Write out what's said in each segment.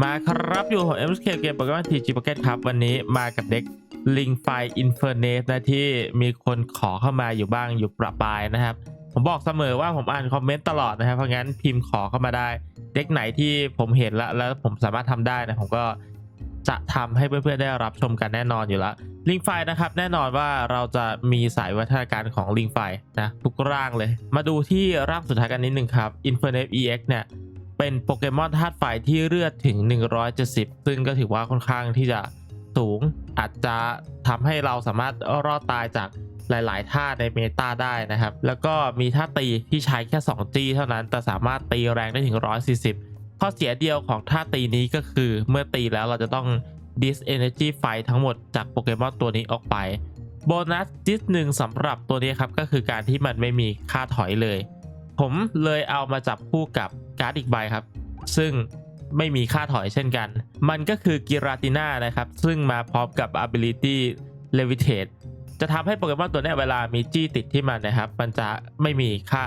มาครับอยู่ของ MSK เกมโปเกมอนทีจีโปเกตครับ วันนี้มากับเด็กลิงไฟอินเฟอร์เนสนะที่มีคนขอเข้ามาอยู่บ้างอยู่ประปรายนะครับ ผมบอกเสมอว่าผมอ่านคอมเมนต์ตลอดนะครับ เพราะงั้นพิมพ์ขอเข้ามาได้ เด็กไหนที่ผมเห็นแล้วแล้วผมสามารถทำได้นะ ผมก็จะทำให้เพื่อนๆได้รับชมกันแน่นอนอยู่แล้วลิงไฟนะครับ แน่นอนว่าเราจะมีสายวัฒนาการของลิงไฟนะทุกร่างเลย มาดูที่ร่างสุดท้ายกันนิดนึงครับ Infernape EX เนี่ย เป็นโปเกมอนธาตุไฟที่เลือดถึง 170 ซึ่งก็ถือว่าค่อนข้างที่จะสูงอาจจะทำให้เราสามารถรอดตายจากหลาย ๆ ท่าในเมตาได้นะครับ แล้วก็มีท่าตีที่ใช้แค่2 G เท่านั้น แต่สามารถตีแรงได้ถึง 140 ข้อเสียเดียวของท่าตีนี้ก็คือเมื่อตีแล้วเราจะต้อง dis energy ไฟทั้งหมดจากโปเกมอนตัวนี้ออกไป โบนัสดิสหนึ่งสำหรับตัวนี้ครับ ก็คือการที่มันไม่มีค่าถอยเลย ผมเลยเอามาจับคู่กับ การ์ดอีกใบครับ ซึ่งไม่มีค่าถอยเช่นกัน มันก็คือกิราติน่านะครับ ซึ่งมาพร้อมกับ ability levitate จะทำให้โปเกมอนตัวนี้เวลามีจี้ติดที่มันนะครับ มันจะไม่มีค่า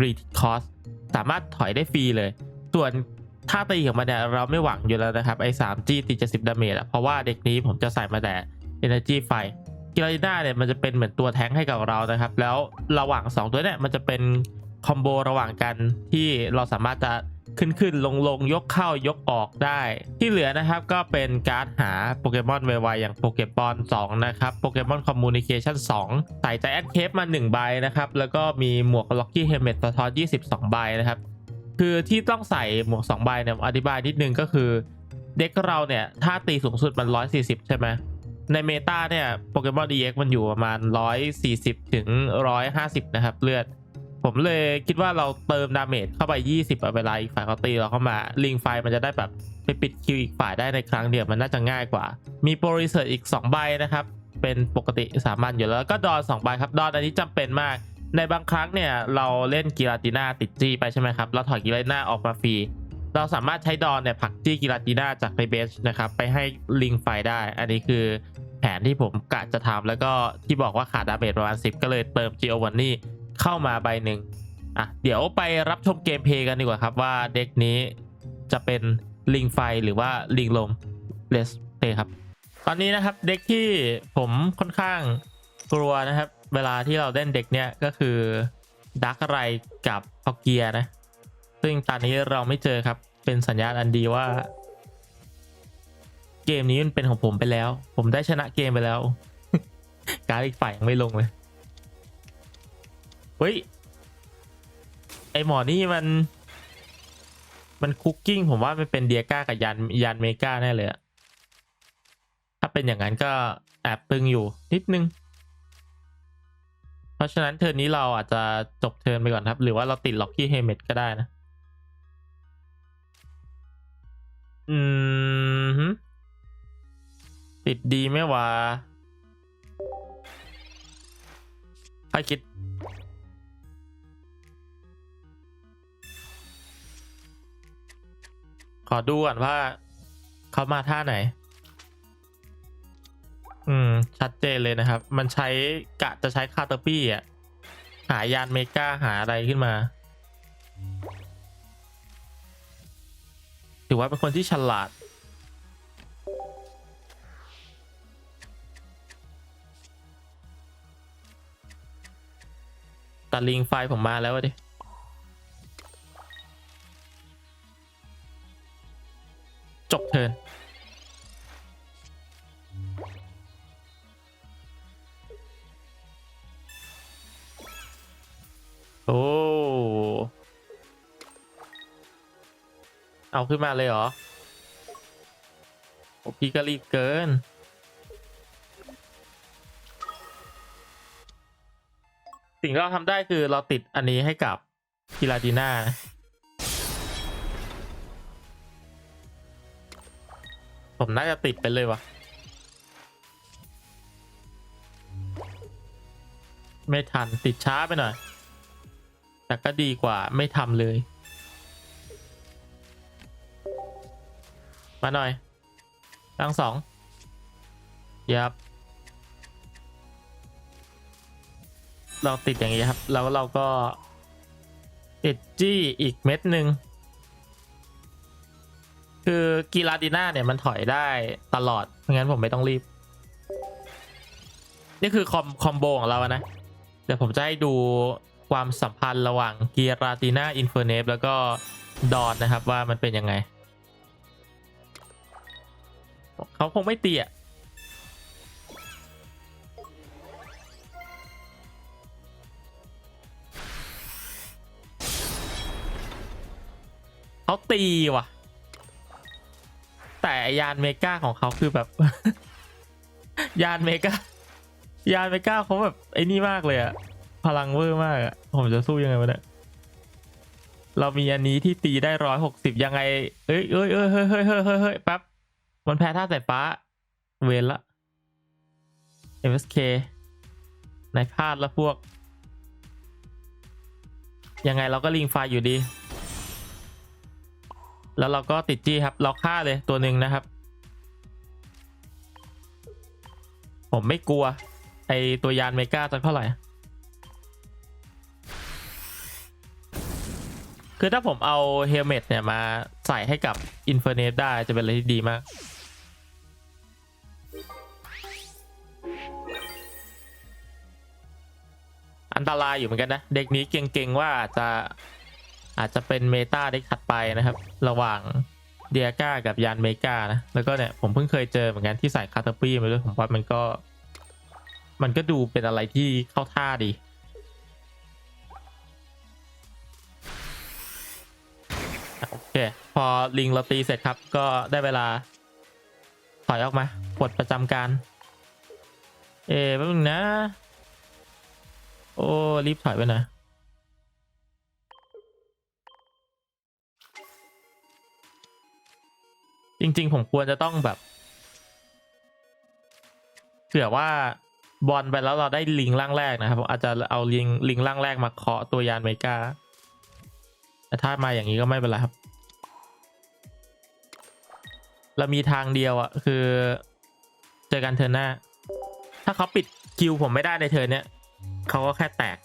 read cost สามารถถอยได้ฟรีเลย ส่วนท่าตีของมันเนี่ยเราไม่หวังอยู่แล้วนะครับ ไอ้3จี้ติด70ดาเมจเพราะว่าเด็กนี้ผมจะใส่มาแต่ energy ไฟกิราติน่าเนี่ยมันจะเป็นเหมือนตัวแท้งให้กับเรานะครับ แล้วระหว่าง 2 ตัวเนี่ยมันจะเป็น คอมโบระหว่างกันที่เราสามารถจะขึ้นขึ้นลงลงยกเข้ายกออกได้ ที่เหลือนะครับก็เป็นการ์ดหาโปเกมอนไวๆอย่างโปเกบอล2นะครับโปเกมอนคอมมูนิเคชัน2ใส่ใจแอดเคปมา 1 ใบนะครับ แล้วก็มีหมวกล็อกกี้เฮเมตสะท้อน22 ใบนะครับ คือที่ต้องใส่หมวก 2 ใบเนี่ยอธิบายนิดนึงก็คือ เด็กเราเนี่ยถ้าตีสูงสุดมัน 140 ใช่ไหมในเมตาเนี่ยโปเกมอน EX มันอยู่ประมาณ 140 ถึง 150 นะครับเลือด ผมเลยคิดว่าเราเติมดาเมจเข้าไป 20เวลาอีกฝ่ายเขาตีเราเข้ามาลิงไฟมันจะได้แบบไปปิดคิวอีกฝ่ายได้ในครั้งเดียวมันน่าจะง่ายกว่า มีโปรรีเสิร์ชอีก 2 ใบนะครับ เป็นปกติสามัญอยู่แล้วก็ดอน2ใบครับดอนอันนี้จำเป็นมาก ในบางครั้งเนี่ยเราเล่นกีราติน่าติดจี้ไปใช่ไหมครับ เราถอยกีราติน่าออกมาฟรีเราสามารถใช้ดอนเนี่ยผักจี้กีราติน่าจากในเบสนะครับไปให้ลิงไฟได้ อันนี้คือแผนที่ผมกะจะทำแล้วก็ที่บอกว่าขาดดาเมจประมาณ10 ก็เลยเติมจีโอวันนี่ เข้ามาใบหนึ่งอะเดี๋ยวไปรับชมเกมเพลย์กันดีกว่าครับว่าเด็กนี้จะเป็นลิงไฟหรือว่าลิงลมเลสเตครับ ตอนนี้นะครับเด็กที่ผมค่อนข้างกลัวนะครับ เวลาที่เราเล่นเด็กเนี้ยก็คือดักไรกับพอเกียนะ ซึ่งตอนนี้เราไม่เจอครับ เป็นสัญญาณอันดีว่า เกมนี้มันเป็นของผมไปแล้ว ผมได้ชนะเกมไปแล้ว การอีกฝ่ายยังไม่ลงเลย เฮ้ย ไอหมอนี่มัน มันคุกกิ้ง ผมว่ามันเป็นเดียก้ากับยานยานเมกาแน่เลยอะถ้าเป็นอย่างนั้นก็แอบตึงอยู่นิดนึง เพราะฉะนั้นเทิร์นนี้เราอาจจะจบเทิร์นไปก่อนครับ หรือว่าเราติดล็อกกี้เฮเมตก็ได้นะ อืมติดดีไหมวะใครคิด ขอดูก่อนว่าเขามาท่าไหน อืม ชัดเจนเลยนะครับ มันใช้กะจะใช้คาตาปี้อะ หายานเมกาหาอะไรขึ้นมา ถือว่าเป็นคนที่ฉลาดตาลิงไฟผมมาแล้วดิ เอาขึ้นมาเลยเหรอโอพี่ก็รีบเกิน สิ่งที่เราทำได้คือเราติดอันนี้ให้กับกิลาดีน่าผมน่าจะติดไปเลยวะไม่ทันติดช้าไปหน่อย แต่ก็ดีกว่าไม่ทำเลย มาหน่อย ตั้งสองยับ เราติดอย่างนี้ครับ แล้วเราก็ ติดจี้อีกเม็ดหนึ่ง คือกีฬาดีน่าเนี่ยมันถอยได้ตลอด เพราะงั้นผมไม่ต้องรีบ นี่คือคอมคอมโบของเราอะนะ เดี๋ยวผมจะให้ดูความสัมพันธ์ระหว่างกีราติน่าอินเฟอร์เนฟแล้วก็ดอนนะครับว่ามันเป็นยังไง เขาคงไม่เตียเขาตีว่ะ แต่ยานเมกาของเขาคือแบบ ยานเมกายานเมกาเขาแบบไอ้นี่มากเลยอะพลังเวอร์มากอะผมจะสู้ยังไงวะเนี่ยเรามีอันนี้ที่ตีได้ร้อยหกสิบยังไง เอ้ยเอ้ยเอ้ยเฮ้ยเฮ้ยเฮ้ยเฮ้ยเฮ้ยแป๊บ มันแพ้ท่าสายฟ้า เวนละ MSK นายพลาดแล้วพวก ยังไงเราก็ลิงไฟอยู่ดี แล้วเราก็ติดจี้ครับ เราฆ่าเลยตัวหนึ่งนะครับ ผมไม่กลัว ไอตัวยานเมกาจะเท่าไหร่ คือถ้าผมเอาเฮลเมตเนี่ยมาใส่ให้กับอินเฟอร์เนสได้จะเป็นอะไรที่ดีมาก อันตรายอยู่เหมือนกันนะ เด็กนี้เก่งๆว่าอาจจะอาจจะเป็นเมตาเด็กถัดไปนะครับ ระหว่างเดียก้ากับยานเมกานะ แล้วก็เนี่ยผมเพิ่งเคยเจอเหมือนกันที่ใส่คาตาปี้มาด้วยผมว่ามันก็ มันก็ดูเป็นอะไรที่เข้าท่าดี โอเค พอลิงเราตีเสร็จครับ ก็ได้เวลา ถอยออกมาปลดประจำการ เอ๊ะแป๊บนึงนะ อ้รีบถอยไปนะจริง ๆ ผมควรจะต้องแบบเผื่อว่าบอลไปแล้วเราได้ลิงร่างแรกนะครับผมอาจจะเอาลิงลิงร่างแรกมาเคาะตัวยานเมกาแต่ถ้ามาอย่างนี้ก็ไม่เป็นไรครับ เรามีทางเดียวอะคือ เจอกันเทิร์นหน้า ถ้าเขาปิดคิวผมไม่ได้ในเทิร์นเนี้ย เขาก็แค่แตก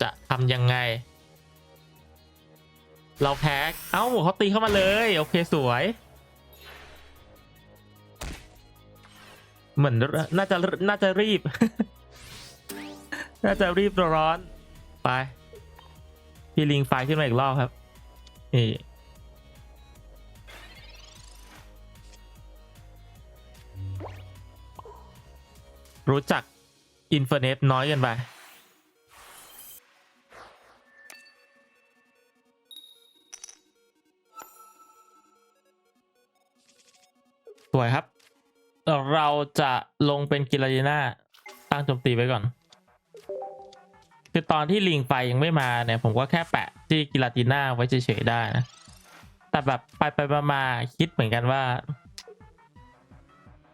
จะทำยังไง เราแพ้เอ้าเขาตีเข้ามาเลย โอเคสวย เหมือนน่าจะน่าจะรีบ น่าจะรีบร้อนไป พี่ลิงไฟขึ้นมาอีกรอบครับ นี่ รู้จักอินเฟอร์เนตน้อยเกินไป สวยครับ เราจะลงเป็นกิลาดีน่าตั้งโจมตีไว้ก่อน คือตอนที่ลิงไฟยังไม่มาเนี่ย ผมก็แค่แปะที่กิลาติน่าไว้เฉยๆได้นะ แต่แบบไปไปมามาคิดเหมือนกันว่า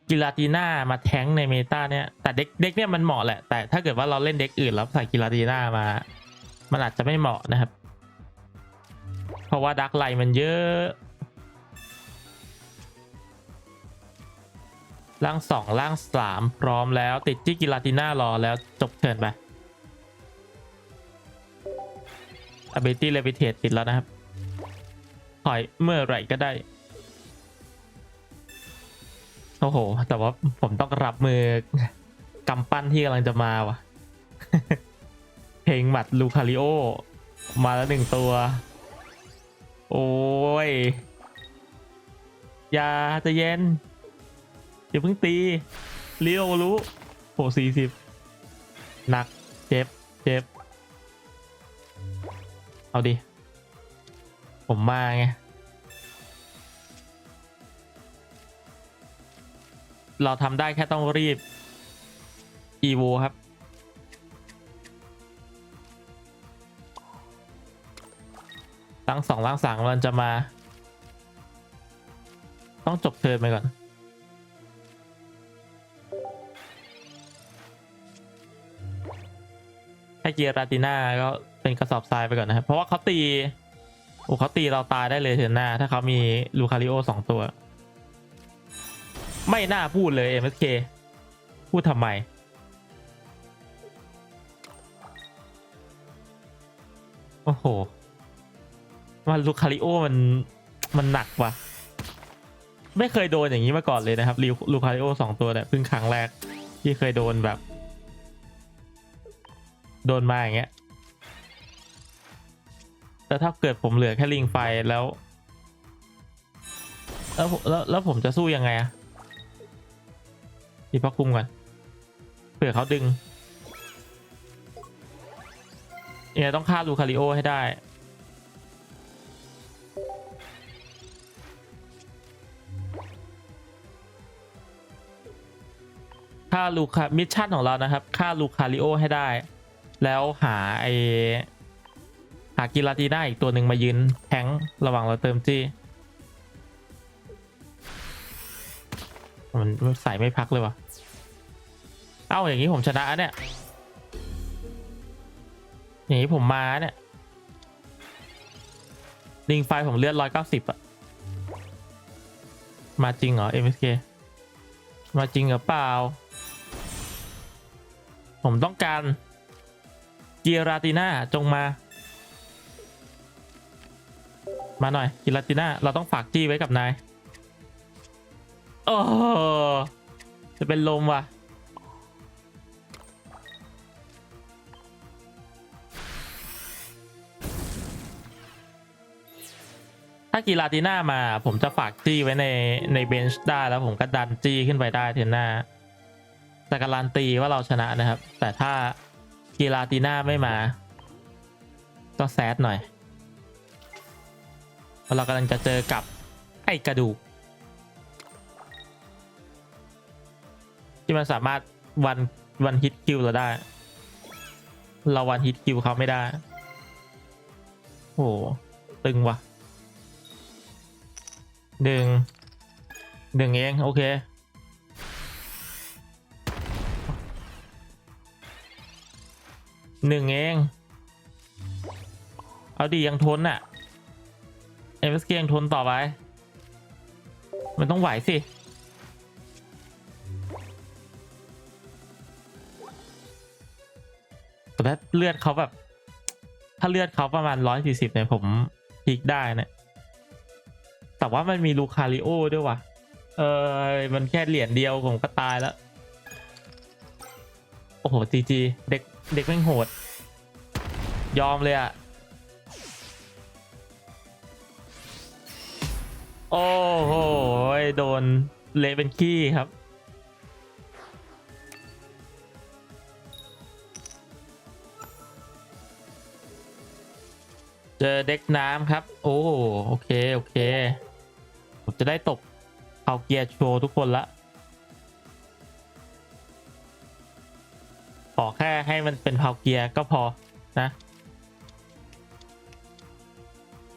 กิลาติน่ามาแท้งในเมตาเนี่ย แต่เด็กเด็กเนี่ยมันเหมาะแหละ แต่ถ้าเกิดว่าเราเล่นเด็กอื่นแล้วใส่กิลาติน่ามา มันอาจจะไม่เหมาะนะครับ เพราะว่าดักไลมันเยอะร่างสองร่างสามพร้อมแล้วติดที่กิลาติน่ารอแล้วจบเทินไป ability levitate ติดแล้วนะครับ ถอยเมื่อไหร่ก็ได้ โอ้โห แต่ว่าผมต้องรับมือกำปั้นที่กำลังจะมาวะเพลงหมัดลูคาริโอ มาแล้วหนึ่งตัว โอ้ยอย่าจะเย็นอย่าเพิ่งตีเลี้ยวรู้โหสี่สิบหนัก เจ็บ เจ็บ เอาดิ ผมมาไง เราทำได้แค่ต้องรีบ อีโวครับ ตั้งสองล่างสามมันจะมา ต้องจบเทิร์นไปก่อน ให้เกียร์ราติน่าก็เป็นกระสอบทรายไปก่อนนะครับ เพราะว่าเขาตีโอ้เขาตีเราตายได้เลยเถอะหน้า ถ้าเขามีลูคาริโอสองตัว ไม่น่าพูดเลย MSK พูดทำไม โอ้โหมันลูคาริโอมันมันหนักว่ะ ไม่เคยโดนอย่างนี้มาก่อนเลยนะครับ ลูลูคาริโอสองตัวเนี่ยเพิ่งครั้งแรกที่เคยโดนแบบ โดนมาอย่างเงี้ยแต่ถ้าเกิดผมเหลือแค่ลิงไฟแล้ว แล้วแล้วแล้วผมจะสู้ยังไงอะดีพักคุมก่อนเผื่อเขาดึงเนี่ยต้องฆ่าลูคาริโอให้ได้ฆ่าลูคามิชชั่นของเรานะครับฆ่าลูคาริโอให้ได้ แล้วหาไอหากิลาตีน่าอีกตัวหนึ่งมายืนแทงค์ระหว่างเราเติมจี้มันใส่ไม่พักเลยวะเอ้าอย่างนี้ผมชนะเนี่ย อย่างนี้ผมมาเนี่ยลิงไฟผมเลือดร้อยเก้าสิบอะมาจริงเหรอ MSK มาจริงหรือเปล่า ผมต้องการ เกียราติน่าจงมา มาหน่อยเกียราติน่าเราต้องฝากจี้ไว้กับนายโอ้จะเป็นลมว่ะถ้ากีฬาตีน่ามาผมจะฝากจี้ไว้ในในเบนช์ได้แล้วผมก็ดันจี้ขึ้นไปได้เทนหน้าแต่การันตีว่าเราชนะนะครับ แต่ถ้า กีฬาตีน่าไม่มา ก็แซดหน่อยเพราะเรากำลังจะเจอกับไอ้กระดูก ที่มันสามารถวันวันฮิตคิวเราได้ เราวันฮิตคิวเขาไม่ได้ โห ตึงว่ะหนึ่งหนึ่งเอง โอเค หนึ่งเอง เอาดียังทนอะเอ็มสเกยังทนต่อไป มันต้องไหวสิ แต่ถ้าเลือดเขาแบบ ถ้าเลือดเขาประมาณร้อยสี่สิบเนี่ยผมพลิกได้เนะ แต่ว่ามันมีลูคาริโอด้วยว่ะ เออมันแค่เหรียญเดียวผมก็ตายแล้ว โอ้โหจีจีเด็ก เด็กแม่งโหด ยอมเลยอะโอ้โห โดนเลเป็นขี้ครับ เจอเด็กน้ำครับ โอ้โอเค โอเค ผมจะได้ตบเอาเกียร์โชว์ทุกคนละ อแค่ให้มันเป็นเผาเกียร์ก็พอนะ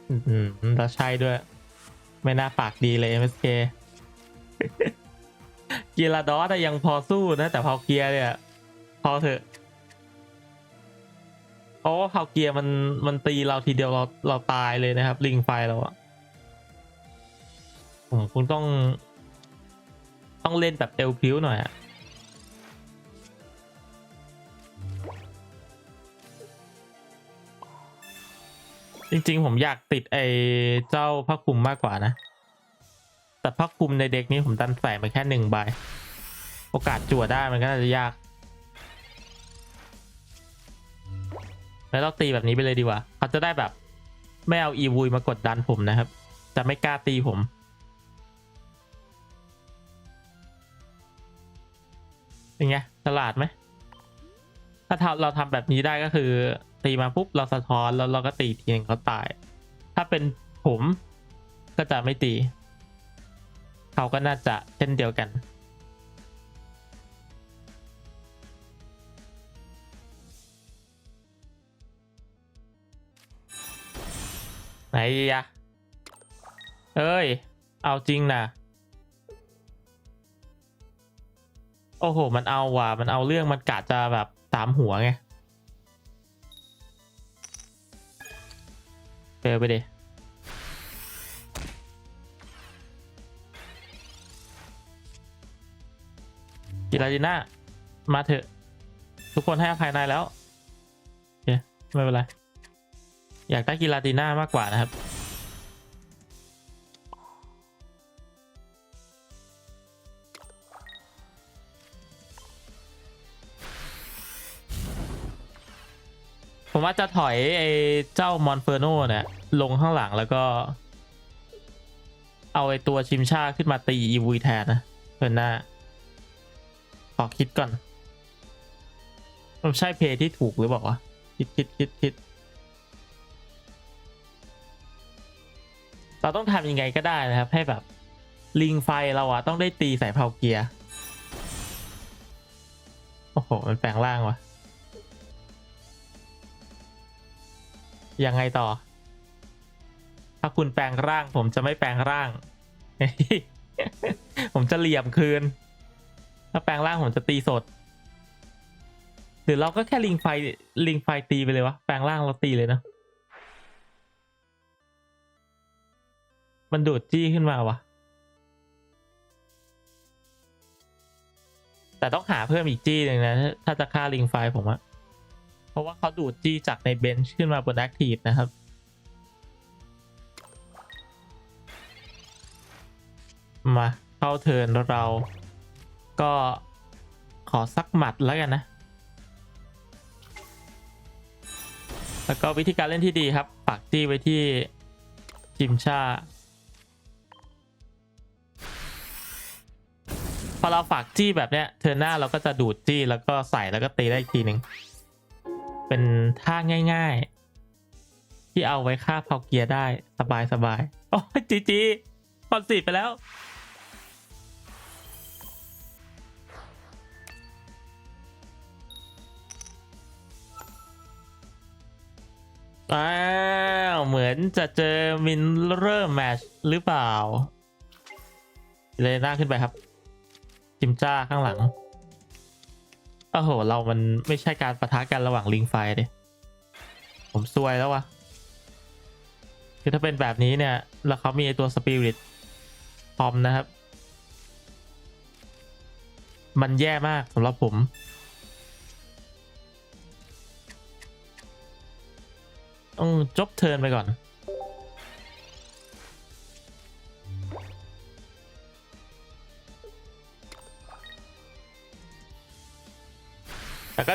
อืมแล้วใช่ด้วย ไม่น่าปากดีเลย MSK เกียร์ลาดอสอะยังพอสู้นะ แต่เผาเกียร์เนี่ย พอเถอะเพราะว่าเผาเกียร์มันมันตีเราทีเดียวเราเราตายเลยนะครับ ลิงไฟเราอะผมคงต้อง ต้องเล่นแบบเอลพิวหน่อยอะ จริงๆ ผมอยากติดไอ้เจ้าพระคุมมากกว่านะ แต่พระคุมในเด็กนี้ผมดันใส่มาแค่หนึ่งใบ โอกาสจั่วได้มันก็น่าจะยาก แล้วเราตีแบบนี้ไปเลยดีกว่า เขาจะได้แบบ ไม่เอาอีวุยมากดดันผมนะครับ จะไม่กล้าตีผมเป็นไงฉลาดไหม ถ้าเราทำแบบนี้ได้ก็คือ ตีมาปุ๊บเราสะท้อนแล้วเราก็ตีทีนึงเขาตาย ถ้าเป็นผมก็จะไม่ตี เขาก็น่าจะเช่นเดียวกัน ไหนยะเอ้ย เอาจริงนะโอ้โห มันเอาว่ะ มันเอาเรื่องมันกะจะแบบสามหัวไง เฟลไปดิกิราดิน่ามาเถอะ ทุกคนให้อภัยนายแล้วโอเคไม่เป็นไร อยากได้กีราดิน่ามากกว่านะครับ ผมว่าจะถอยไอ้เจ้ามอนเฟอร์โนเนี่ยลงข้างหลังแล้วก็ เอาไอ้ตัวชิมชาขึ้นมาตีอีวีแทนนะเพื่อนหน้า ขอคิดก่อนมันใช่เพย์ที่ถูกหรือเปล่าวะคิดคิดคิดคิดเราต้องทำยังไงก็ได้นะครับ ให้แบบ ลิงไฟเราอะต้องได้ตีใส่เพาเกียร์ โอ้โห มันแปลงร่างวะ ยังไงต่อ ถ้าคุณแปลงร่าง ผมจะไม่แปลงร่าง ผมจะเหลี่ยมคืน ถ้าแปลงร่างผมจะตีสด หรือเราก็แค่ลิงไฟลิงไฟตีไปเลยวะ แปลงร่างเราตีเลยนะ มันดูดจี้ขึ้นมาวะแต่ต้องหาเพิ่มอีกจี้หนึ่งนะ ถ้าจะฆ่าลิงไฟผมอะ เพราะว่าเขาดูดจี้จากในเบนช์ขึ้นมาบนแอคทีฟนะครับ มาเข้าเทิร์นเราก็ขอสักหมัดแล้วกันนะ แล้วก็วิธีการเล่นที่ดีครับ ปักจี้ไว้ที่จิมชาพอเราฝากจี้แบบเนี้ยเทิร์นหน้าเราก็จะดูดจี้แล้วก็ใส่แล้วก็ตีได้อีกทีหนึ่ง เป็นท่าง่ายๆ ที่เอาไว้ฆ่าเพาเกียร์ได้สบายสบายๆโอ้จีจีคอนซีไปแล้ว อ้าว เหมือนจะเจอมินเริ่มแมชหรือเปล่า เลยหน้าขึ้นไปครับ จิมจ้าข้างหลัง โอ้โห เรามันไม่ใช่การประทะกันระหว่างลิงไฟเดยผมซวยแล้ววะคือถ้าเป็นแบบนี้เนี่ย แล้วเขามีไอตัวสปิริตพอมนะครับ มันแย่มากสำหรับผม ต้องจบเทิร์นไปก่อน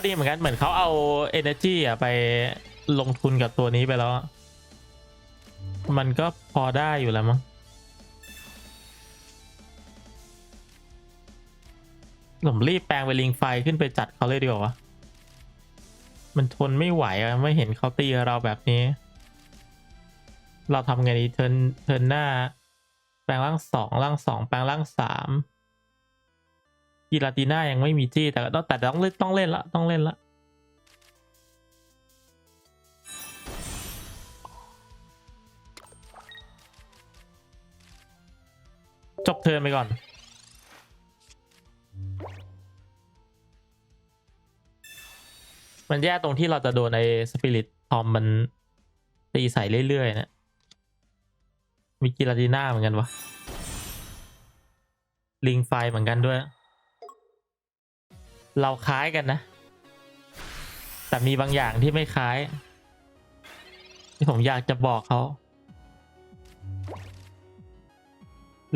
ดีเหมือนกันเหมือนเขาเอา energy อะไปลงทุนกับตัวนี้ไปแล้ว มันก็พอได้อยู่แล้วมั้งผมรีบแปลงไปลิงไฟขึ้นไปจัดเขาเลยดีกว่าวะ มันทนไม่ไหวอะไม่เห็นเขาตีเราแบบนี้ เราทำไงดีเทินเทินหน้า แปลงร่างสองร่างสองแปลงร่างสาม กีราติน่ายังไม่มีจี้แต่ต้องแต่ต้องเล่นต้องเล่นละต้องเล่นละจบเทิร์นไปก่อน มันแย่ตรงที่เราจะโดนไอ้สปิริตทอมมันตีใส่เรื่อยๆนะมีกิราติน่าเหมือนกันวะลิงไฟเหมือนกันด้วย เราคล้ายกันนะ แต่มีบางอย่างที่ไม่คล้าย ที่ผมอยากจะบอกเขา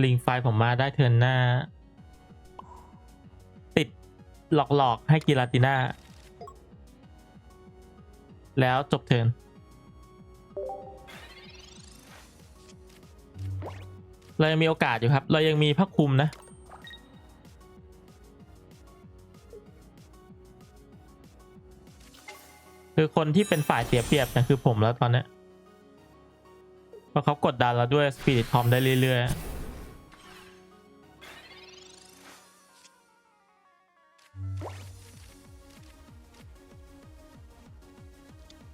ลิงไฟผมมาได้เทินหน้า ติดหลอกๆให้กิราติน่า แล้วจบเทินเรายังมีโอกาสอยู่ครับ เรายังมีพักคุมนะ คือคนที่เป็นฝ่ายเสียเปรียบเนะคือผมแล้วตอนเนี้ยเพราะเขากดดันเราด้วยสปีดทอมได้เรื่อยๆ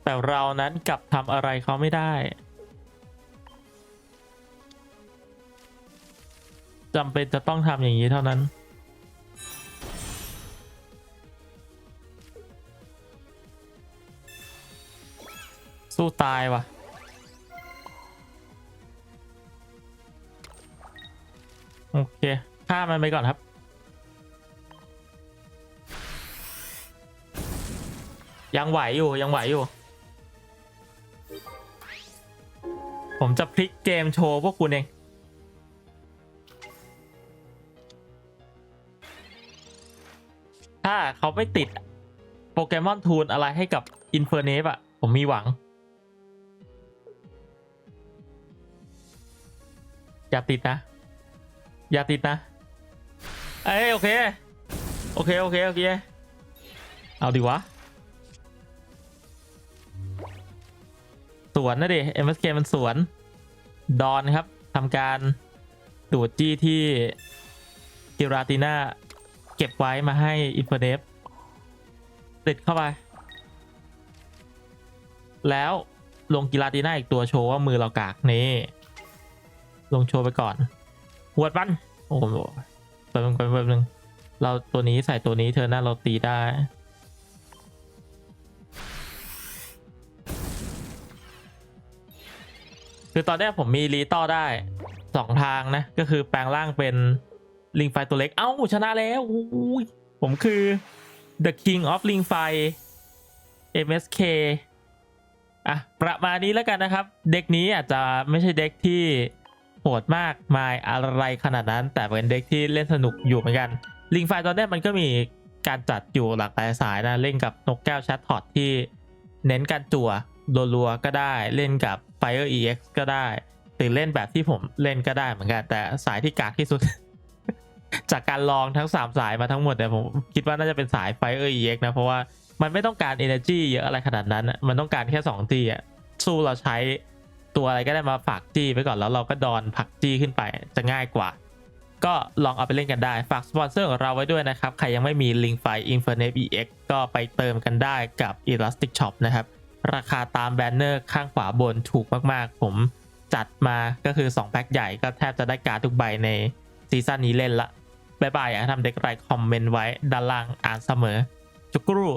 แต่เรานั้นกลับทำอะไรเขาไม่ได้จำเป็นจะต้องทำอย่างนี้เท่านั้น ตายว่ะ โอเคฆ่ามันไปก่อนครับยังไหวอยู่ยังไหวอยู่ ผมจะพลิกเกมโชว์พวกคุณเอง ถ้าเขาไม่ติดโปเกมอนทูนอะไรให้กับอินเฟอร์เนฟอะผมมีหวัง อย่าติดนะ อย่าติดนะ เอ้ยโอเค โอเค โอเค โอเค เอาดีวะ สวนนะดิ MSK มันสวน ดอนครับทำการดูดจี้ที่กิราติน่าเก็บไว้มาให้อินเฟอร์เนฟติดเข้าไป แล้วลงกิราติน่าอีกตัวโชว์ว่ามือเรากากนี่ ลงโชว์ไปก่อนหวดบันโอ้โหแป๊บนึงแป๊บนึงแป๊บนึงเราตัวนี้ใส่ตัวนี้เธอหน้าเราตีได้คือตอนเนี้ผมมีรีต่อได้สองทางนะ ก็คือแปลงร่างเป็นลิงไฟตัวเล็ก เอ้า ชนะแล้วอุ้ยผมคือ The King of ลิงไฟ MSK อะ ประมาณนี้แล้วกันนะครับ เด็กนี้อาจจะไม่ใช่เด็กที่ หดมากมายอะไรขนาดนั้น แต่เป็นเด็กที่เล่นสนุกอยู่เหมือนกันลิงไฟตอนเนี้มันก็มีการจัดอยู่หลากหลายสายนะ เล่นกับนกแก้วแชทพอตที่เน้นการจั่วรัวๆก็ได้เล่นกับ Fire EX ก็ได้หรือเล่นแบบที่ผมเล่นก็ได้เหมือนกัน แต่สายที่กากที่สุด จากการลองทั้ง 3 สายมาทั้งหมดเนี่ยผมคิดว่าน่าจะเป็นสาย Fire EX นะ เพราะว่ามันไม่ต้องการ Energy เยอะอะไรขนาดนั้น มันต้องการแค่2จี้อะสู้เราใช้ ตัวอะไรก็ได้มาฝากจี้ไปก่อนแล้วเราก็ดอนผักจี้ขึ้นไปจะง่ายกว่า ก็ลองเอาไปเล่นกันได้ ฝากสปอนเซอร์ของเราไว้ด้วยนะครับ ใครยังไม่มี Link ไฟ Infinite EX ก็ไปเติมกันได้กับ Elastic Shop นะครับ ราคาตามแบนเนอร์ข้างขวาบนถูกมากๆ ผมจัดมาก็คือ 2 แพ็คใหญ่ก็แทบจะได้การ์ดทุกใบในซีซั่นนี้เล่นละบายบายอยากทำเด็กไรคอมเมนต์ไว้ด้านล่างอ่านเสมอจุกรู